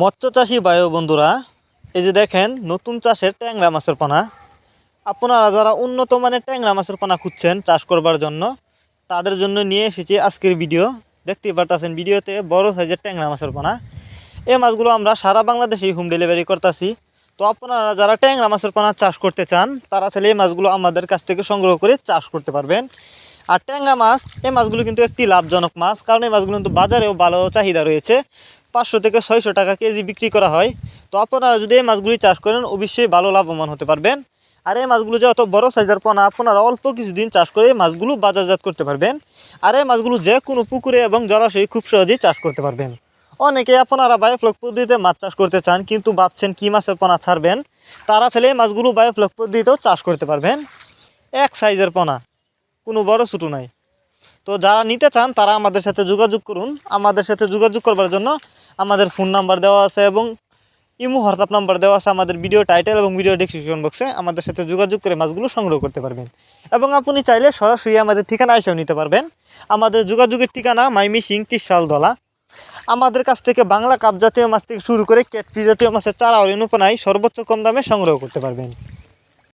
মৎস্য চাষি বায়ু বন্ধুরা, এই যে দেখেন, নতুন চাষের ট্যাংরা মাছের পোনা। আপনারা যারা উন্নত মানের ট্যাংরা মাছের পোনা খুঁজছেন চাষ করবার জন্য, তাদের জন্য নিয়ে এসেছি আজকের ভিডিও। দেখতে পারতেছেন, ভিডিওতে বড় সাইজের ট্যাংরা মাছের পোনা। এই মাছগুলো আমরা সারা বাংলাদেশেই হোম ডেলিভারি করতেছি। তো আপনারা যারা ট্যাংরা মাছের পোনা চাষ করতে চান, তারা চাইলে এই মাছগুলো আমাদের কাছ থেকে সংগ্রহ করে চাষ করতে পারবেন। আর ট্যাংরা মাছ, এই মাছগুলো কিন্তু একটি লাভজনক মাছ, কারণ এই মাছগুলো কিন্তু বাজারেও ভালো চাহিদা রয়েছে। পাঁচশো থেকে ছয়শো টাকা কেজি বিক্রি করা হয়। তো আপনারা যদি এই মাছগুলি চাষ করেন, অবশ্যই ভালো লাভবান হতে পারবেন। আর এই মাছগুলো যে অত বড় সাইজের পোনা, আপনারা অল্প কিছুদিন চাষ করে এই মাছগুলো বাজারজাত করতে পারবেন। আর এই মাছগুলো যে কোনো পুকুরে এবং জলাশয়ে খুব সহজেই চাষ করতে পারবেন। অনেকে আপনারা বায়োফ্লক পদ্ধতিতে মাছ চাষ করতে চান, কিন্তু ভাবছেন কী মাছের পোনা ছাড়বেন? তারা ছেলে এই মাছগুলো বায়োফ্লক পদ্ধতিতেও চাষ করতে পারবেন। এক সাইজের পোনা, কোনো বড় ছোটো নাই। তো যারা নিতে চান, তারা আমাদের সাথে যোগাযোগ করুন। আমাদের সাথে যোগাযোগ করবার জন্য আমাদের ফোন নাম্বার দেওয়া আছে এবং ইমো, হোয়াটসঅ্যাপ নাম্বার দেওয়া আছে আমাদের ভিডিও টাইটেল এবং ভিডিও ডিসক্রিপশন বক্সে। আমাদের সাথে যোগাযোগ করে মাছগুলো সংগ্রহ করতে পারবেন। এবং আপনি চাইলে সরাসরি আমাদের ঠিকানা এসেও নিতে পারবেন। আমাদের যোগাযোগের ঠিকানা মাইমি সিং তিরশালদলা আমাদের কাছ থেকে বাংলা কাপ জাতীয় মাছ থেকে শুরু করে ক্যাটফি জাতীয় মাছের চারা রেণুপনাই সর্বোচ্চ কম দামে সংগ্রহ করতে পারবেন।